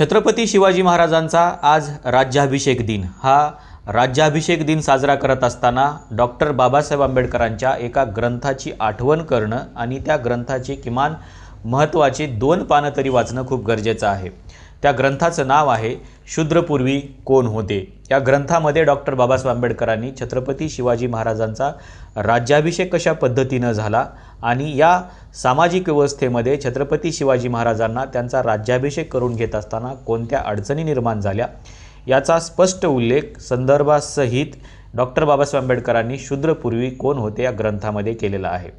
छत्रपती शिवाजी महाराजांचा आज राज्याभिषेक दिन. हा राज्याभिषेक दिन साजरा करत असताना डॉक्टर बाबासाहेब आंबेडकरांच्या एका ग्रंथाची आठवण करणं आणि त्या ग्रंथाचे किमान महत्त्वाचे दोन पानं तरी वाचणं खूप गरजेचं आहे. त्या ग्रंथाचं नाव आहे शूद्रपूर्वी कोण होते? या ग्रंथामध्ये डॉक्टर बाबासाहेब आंबेडकरांनी छत्रपती शिवाजी महाराजांचा राज्याभिषेक कशा पद्धतीनं झाला आणि या सामाजिक व्यवस्थेमध्ये छत्रपती शिवाजी महाराजांना त्यांचा राज्याभिषेक करून घेत असताना कोणत्या अडचणी निर्माण झाल्या? याचा स्पष्ट उल्लेख संदर्भासहित डॉक्टर बाबासाहेब आंबेडकरांनी शूद्रपूर्वी कोण होते या ग्रंथामध्ये केलेला आहे.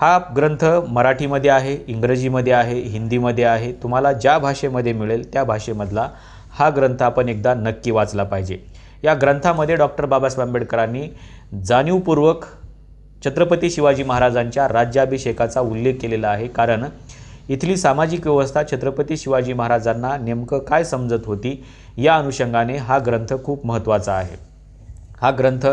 हा ग्रंथ मराठीमध्ये आहे इंग्रजीमध्ये आहे हिंदीमध्ये आहे. तुम्हाला ज्या भाषेमध्ये मिळेल त्या भाषेमधला हा ग्रंथ आपण एकदा नक्की वाचला पाहिजे. या ग्रंथामध्ये डॉक्टर बाबासाहेब आंबेडकरांनी जाणीवपूर्वक छत्रपती शिवाजी महाराजांच्या राज्याभिषेकाचा उल्लेख केलेला आहे. कारण इथली सामाजिक व्यवस्था छत्रपती शिवाजी महाराजांना नेमकं काय समजत होती या अनुषंगाने हा ग्रंथ खूप महत्त्वाचा आहे. हा ग्रंथ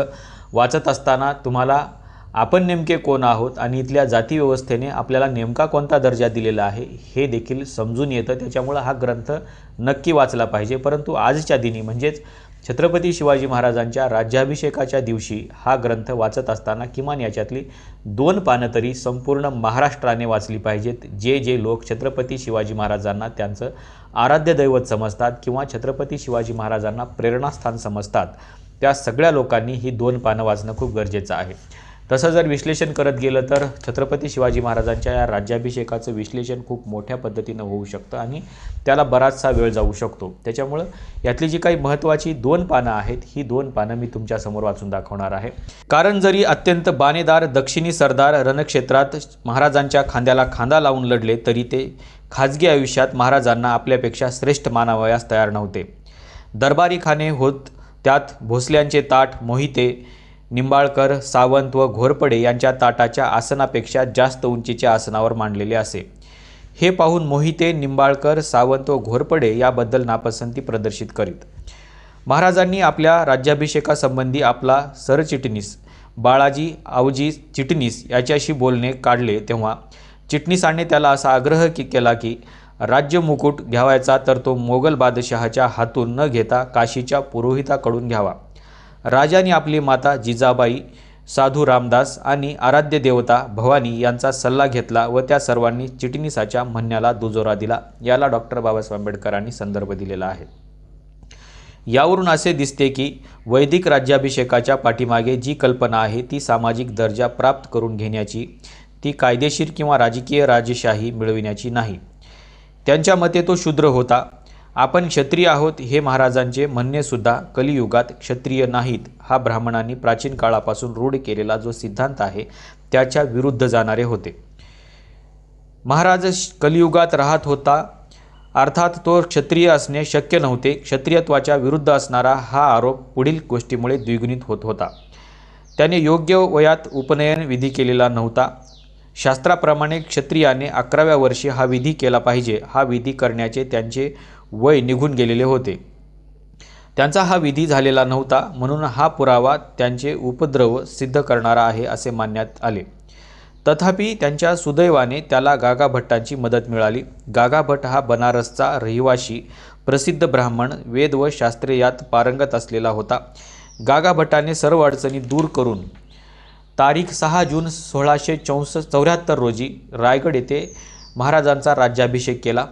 वाचत असताना तुम्हाला आपण नेमके कोण आहोत आणि इथल्या जातीव्यवस्थेने आपल्याला नेमका कोणता दर्जा दिलेला आहे हे देखील समजून येतं. त्याच्यामुळं हा ग्रंथ नक्की वाचला पाहिजे. परंतु आजच्या दिनी म्हणजेच छत्रपती शिवाजी महाराजांच्या राज्याभिषेकाच्या दिवशी हा ग्रंथ वाचत असताना किमान याच्यातली दोन पानं तरी संपूर्ण महाराष्ट्राने वाचली पाहिजेत. जे जे लोक छत्रपती शिवाजी महाराजांना त्यांचं आराध्य दैवत समजतात किंवा छत्रपती शिवाजी महाराजांना प्रेरणास्थान समजतात त्या सगळ्या लोकांनी ही दोन पानं वाचणं खूप गरजेचं आहे. तसं जर विश्लेषण करत गेलं तर छत्रपती शिवाजी महाराजांच्या या राज्याभिषेकाचं विश्लेषण खूप मोठ्या पद्धतीनं होऊ शकतं आणि त्याला बराचसा वेळ जाऊ शकतो. त्याच्यामुळं यातली जी काही महत्त्वाची दोन पानं आहेत ही दोन पानं मी तुमच्यासमोर वाचून दाखवणार आहे. कारण जरी अत्यंत बाणेदार दक्षिणी सरदार रणक्षेत्रात महाराजांच्या खांद्याला खांदा लावून लढले तरी ते खाजगी आयुष्यात महाराजांना आपल्यापेक्षा श्रेष्ठ मानावयास तयार नव्हते. दरबारी खाने होत त्यात भोसल्यांचे ताट मोहिते निंबाळकर सावंत व घोरपडे यांच्या ताटाच्या आसनापेक्षा जास्त उंचीच्या आसनावर मांडलेले असे. हे पाहून मोहिते निंबाळकर सावंत व घोरपडे याबद्दल नापसंती प्रदर्शित करीत. महाराजांनी आपल्या राज्याभिषेकासंबंधी आपला सरचिटणीस बाळाजी आवजी चिटणीस याच्याशी बोलणे काढले तेव्हा चिटणीसाने त्याला असा आग्रह की केला की राज्य मुकुट घ्यावायचा तर तो मोगल बादशहाच्या हातून न घेता काशीच्या पुरोहिताकडून घ्यावा. राजाने आपली माता जिजाबाई साधू रामदास आणि आराध्य देवता भवानी यांचा सल्ला घेतला व त्या सर्वांनी चिटणीसाच्या म्हणण्याला दुजोरा दिला. याला डॉक्टर बाबासाहेब आंबेडकरांनी संदर्भ दिलेला आहे. यावरून असे दिसते की वैदिक राज्याभिषेकाच्या पाठीमागे जी कल्पना आहे ती सामाजिक दर्जा प्राप्त करून घेण्याची ती कायदेशीर किंवा राजकीय राजेशाही मिळविण्याची नाही. त्यांच्या मते तो शूद्र होता. आपण क्षत्रिय आहोत हे महाराजांचे म्हणणेसुद्धा कलियुगात क्षत्रिय नाहीत हा ब्राह्मणांनी प्राचीन काळापासून रूढ केलेला जो सिद्धांत आहे त्याच्या विरुद्ध जाणारे होते. महाराज कलियुगात राहत होता अर्थात तो क्षत्रिय असणे शक्य नव्हते. क्षत्रियत्वाच्या विरुद्ध असणारा हा आरोप पुढील गोष्टीमुळे द्विगुणित होत होता. त्याने योग्य वयात उपनयन विधी केलेला नव्हता. शास्त्राप्रमाणे क्षत्रियाने अकराव्या वर्षी हा विधी केला पाहिजे. हा विधी करण्याचे त्यांचे वय निघून गेलेले होते. त्यांचा हा विधी झालेला नव्हता म्हणून हा पुरावा त्यांचे उपद्रव सिद्ध करणारा आहे असे मानण्यात आले. तथापि त्यांच्या सुदैवाने त्याला गागाभट्टांची मदत मिळाली. गागाभट्ट हा बनारसचा रहिवाशी प्रसिद्ध ब्राह्मण वेद व शास्त्रे यात पारंगत असलेला होता. गागाभट्टाने सर्व अडचणी दूर करून तारीख सहा जून सोळाशे चौस चौऱ्याहत्तर रोजी रायगड येथे महाराजांचा राज्याभिषेक केला.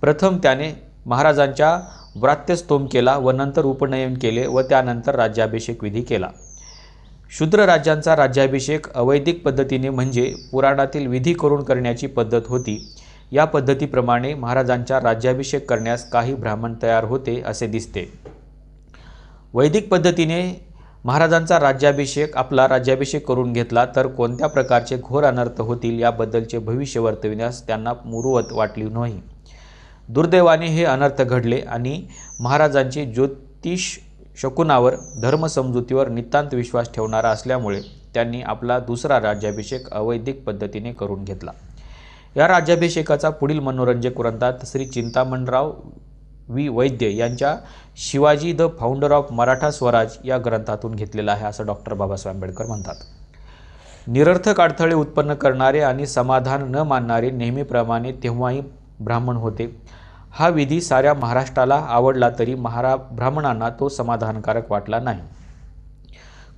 प्रथम त्याने महाराजांच्या व्रात्यस्तोम केला व नंतर उपनयन केले व त्यानंतर राज्याभिषेक विधी केला. शूद्र राज्यांचा राज्याभिषेक अवैदिक पद्धतीने म्हणजे पुराणातील विधी करून करण्याची पद्धत होती. या पद्धतीप्रमाणे महाराजांच्या राज्याभिषेक करण्यास काही ब्राह्मण तयार होते असे दिसते. वैदिक पद्धतीने महाराजांचा राज्याभिषेक आपला राज्याभिषेक करून घेतला तर कोणत्या प्रकारचे घोर अनर्थ होतील याबद्दलचे भविष्य वर्तविण्यास त्यांना मुरुवत वाटली नाही. दुर्दैवाने हे अनर्थ घडले आणि महाराजांचे ज्योतिष शकुनावर धर्मसमजुतीवर नितांत विश्वास ठेवणारा असल्यामुळे त्यांनी आपला दुसरा राज्याभिषेक अवैधिक पद्धतीने करून घेतला. या राज्याभिषेकाचा पुढील मनोरंजक वृत्तांत श्री चिंतामणराव वी वैद्य यांच्या Shivaji the founder of Maratha Swaraj या ग्रंथातून घेतलेला आहे असं डॉक्टर बाबासाहेब आंबेडकर म्हणतात. निरर्थक अडथळे उत्पन्न करणारे आणि समाधान न मानणारे नेहमीप्रमाणे तेव्हाही ब्राह्मण होते. हा विधी साऱ्या महाराष्ट्राला आवडला तरी महारा ब्राह्मणांना तो समाधानकारक वाटला नाही.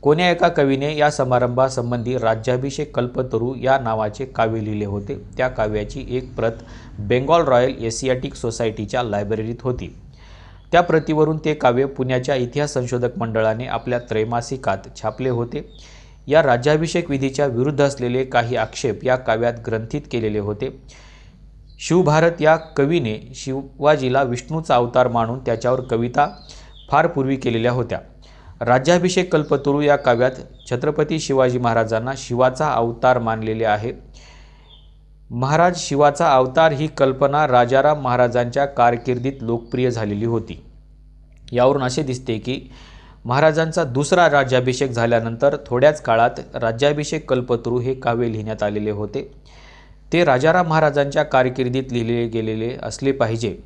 कोण्या एका कवीने या समारंभासंबंधी राज्याभिषेक कल्पतरू या नावाचे काव्य लिहिले होते? त्या काव्याची एक प्रत बेंगॉल रॉयल एसियाटिक सोसायटीच्या लायब्ररीत होती. त्या प्रतीवरून ते काव्य पुण्याच्या इतिहास संशोधक मंडळाने आपल्या त्रैमासिकात छापले होते. या राज्याभिषेक विधीच्या विरुद्ध असलेले काही आक्षेप या काव्यात ग्रंथित केलेले होते. शिवभारत या कवीने शिवाजीला विष्णूचा अवतार मानून त्याच्यावर कविता फार पूर्वी केलेल्या होत्या. राज्याभिषेक कल्पतरू या काव्यात छत्रपती शिवाजी महाराजांना शिवाचा अवतार मानलेले आहे. महाराज शिवाचा अवतार ही कल्पना राजाराम महाराजांच्या कारकिर्दीत लोकप्रिय झालेली होती. यावरून असे दिसते की महाराजांचा दुसरा राज्याभिषेक झाल्यानंतर थोड्याच काळात राज्याभिषेक कल्पतरू हे काव्य लिहिण्यात आलेले होते. ते राजाराम महाराजांच्या कारकिर्दीत लिहिले गेलेले असले पाहिजे.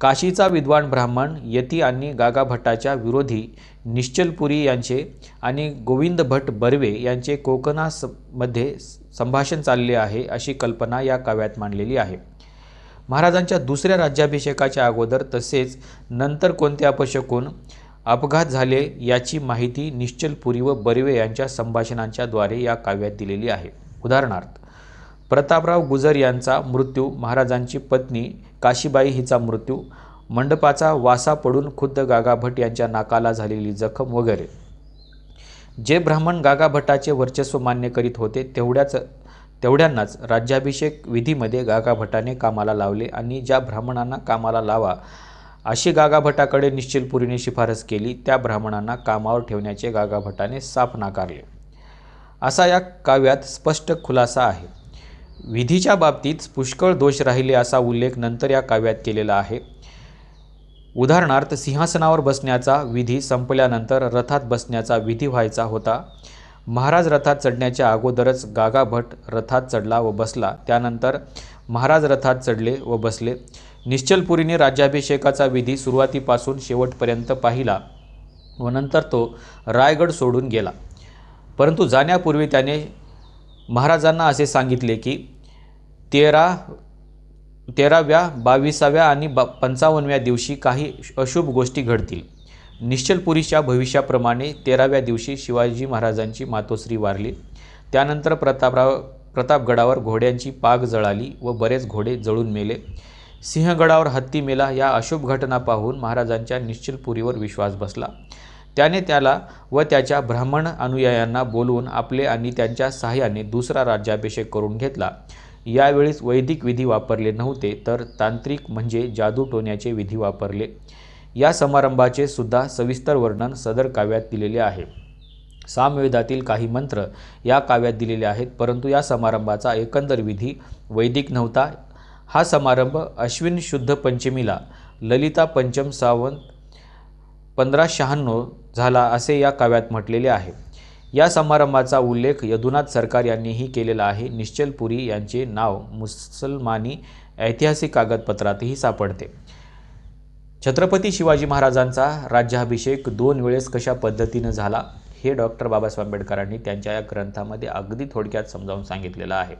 काशीचा विद्वान ब्राह्मण यती आणि गागाभट्टाच्या विरोधी निश्चलपुरी यांचे आणि गोविंद भट बर्वे यांचे कोकणासमध्ये संभाषण चालले आहे अशी कल्पना या काव्यात मांडलेली आहे. महाराजांच्या दुसऱ्या राज्याभिषेकाच्या अगोदर तसेच नंतर कोणते अपशकून अपघात झाले याची माहिती निश्चलपुरी व बर्वे यांच्या संभाषणांच्याद्वारे या काव्यात दिलेली आहे. उदाहरणार्थ प्रतापराव गुजर यांचा मृत्यू महाराजांची पत्नी काशीबाई हिचा मृत्यू मंडपाचा वासा पडून खुद्द गागा भट यांच्या नाकाला झालेली जखम वगैरे. जे ब्राह्मण गागा भटाचे वर्चस्व मान्य करीत होते तेवढ्याच तेवढ्यांनाच राज्याभिषेक विधीमध्ये गागा भटाने कामाला लावले आणि ज्या ब्राह्मणांना कामाला लावा अशी गागा भटाकडे निश्चिलपुरीने शिफारस केली त्या ब्राह्मणांना कामावर ठेवण्याचे गागा भटाने साफ नाकारले. असा या काव्यात स्पष्ट खुलासा आहे. विधीच्या बाबतीत पुष्कळ दोष राहिले असा उल्लेख नंतर या काव्यात केलेला आहे. उदाहरणार्थ सिंहासनावर बसण्याचा विधी संपल्यानंतर रथात बसण्याचा विधी व्हायचा होता. महाराज रथात चढण्याच्या अगोदरच गागा भट रथात चढला व बसला. त्यानंतर महाराज रथात चढले व बसले. निश्चलपुरीने राज्याभिषेकाचा विधी सुरुवातीपासून शेवटपर्यंत पाहिला व नंतर तो रायगड सोडून गेला. परंतु जाण्यापूर्वी त्याने महाराजांना असे सांगितले की तेरा तेराव्या बावीसाव्या आणि बा पंचावन्नव्या दिवशी काही अशुभ गोष्टी घडतील. निश्चलपुरीच्या भविष्याप्रमाणे तेराव्या दिवशी शिवाजी महाराजांची मातोश्री वारली. त्यानंतर प्रतापराव प्रतापगडावर घोड्यांची पाग जळाली व बरेच घोडे जळून मेले. सिंहगडावर हत्ती मेला या अशुभ घटना पाहून महाराजांच्या निश्चलपुरीवर विश्वास बसला. त्याने त्याला व त्याच्या ब्राह्मण अनुयायांना बोलवून आपले आणि त्यांच्या सहाय्याने दुसरा राज्याभिषेक करून घेतला. यावेळीस वैदिक विधी वापरले नव्हते तर तांत्रिक म्हणजे जादू टोण्याचे विधी वापरले. या समारंभाचे सुद्धा सविस्तर वर्णन सदर काव्यात दिलेले आहे. सामवेदातील काही मंत्र या काव्यात दिलेले आहेत परंतु या समारंभाचा एकंदर विधी वैदिक नव्हता. हा समारंभ अश्विन शुद्ध पंचमीला ललिता पंचम सावंत पंधरा शहाण्णव झाला असे या काव्यात म्हटलेले आहे. या समारंभाचा उल्लेख यदुनाथ सरकार यांनीही केलेला आहे. निश्चलपुरी यांचे नाव मुसलमानी ऐतिहासिक कागदपत्रातही सापडते. छत्रपती शिवाजी महाराजांचा राज्याभिषेक दोन वेळेस कशा पद्धतीनं झाला हे डॉक्टर बाबासाहेब आंबेडकरांनी त्यांच्या या ग्रंथामध्ये अगदी थोडक्यात समजावून सांगितलेलं आहे.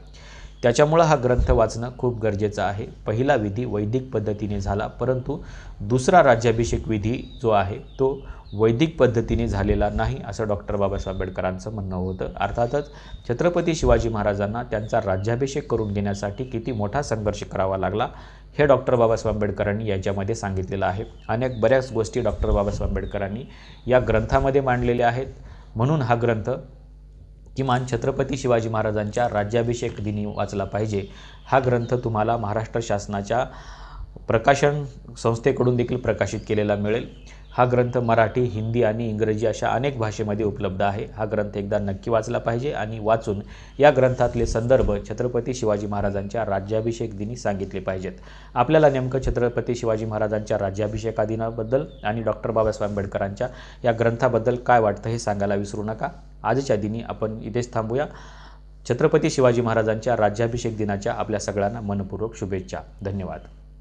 त्याच्यामुळं हा ग्रंथ वाचणं खूप गरजेचं आहे. पहिला विधी वैदिक पद्धतीने झाला परंतु दुसरा राज्याभिषेक विधी जो आहे तो वैदिक पद्धतीने झालेला नाही असं डॉक्टर बाबासाहेब आंबेडकरांचं म्हणणं होतं. अर्थातच छत्रपती शिवाजी महाराजांना त्यांचा राज्याभिषेक करून घेण्यासाठी किती मोठा संघर्ष करावा लागला हे डॉक्टर बाबासाहेब आंबेडकरांनी याच्यामध्ये सांगितलेलं आहे. अनेक बऱ्याच गोष्टी डॉक्टर बाबासाहेब आंबेडकरांनी या ग्रंथामध्ये मांडलेल्या आहेत. म्हणून हा ग्रंथ किमान छत्रपती शिवाजी महाराजांच्या राज्याभिषेक दिनी वाचला पाहिजे. हा ग्रंथ तुम्हाला महाराष्ट्र शासनाच्या प्रकाशन संस्थेकडून देखील प्रकाशित केलेला मिळेल. हा ग्रंथ मराठी हिंदी आणि इंग्रजी अशा अनेक भाषेमध्ये उपलब्ध आहे. हा ग्रंथ एकदा नक्की वाचला पाहिजे आणि वाचून या ग्रंथातले संदर्भ छत्रपती शिवाजी महाराजांच्या राज्याभिषेक दिनी सांगितले पाहिजेत. आपल्याला नेमकं छत्रपती शिवाजी महाराजांच्या राज्याभिषेका दिनाबद्दल आणि डॉक्टर बाबासाहेब आंबेडकरांच्या या ग्रंथाबद्दल काय वाटतं हे सांगायला विसरू नका. आजच्या दिनी आपण इथेच थांबूया. छत्रपती शिवाजी महाराजांच्या राज्याभिषेक दिनाच्या आपल्या सगळ्यांना मनपूर्वक शुभेच्छा. धन्यवाद.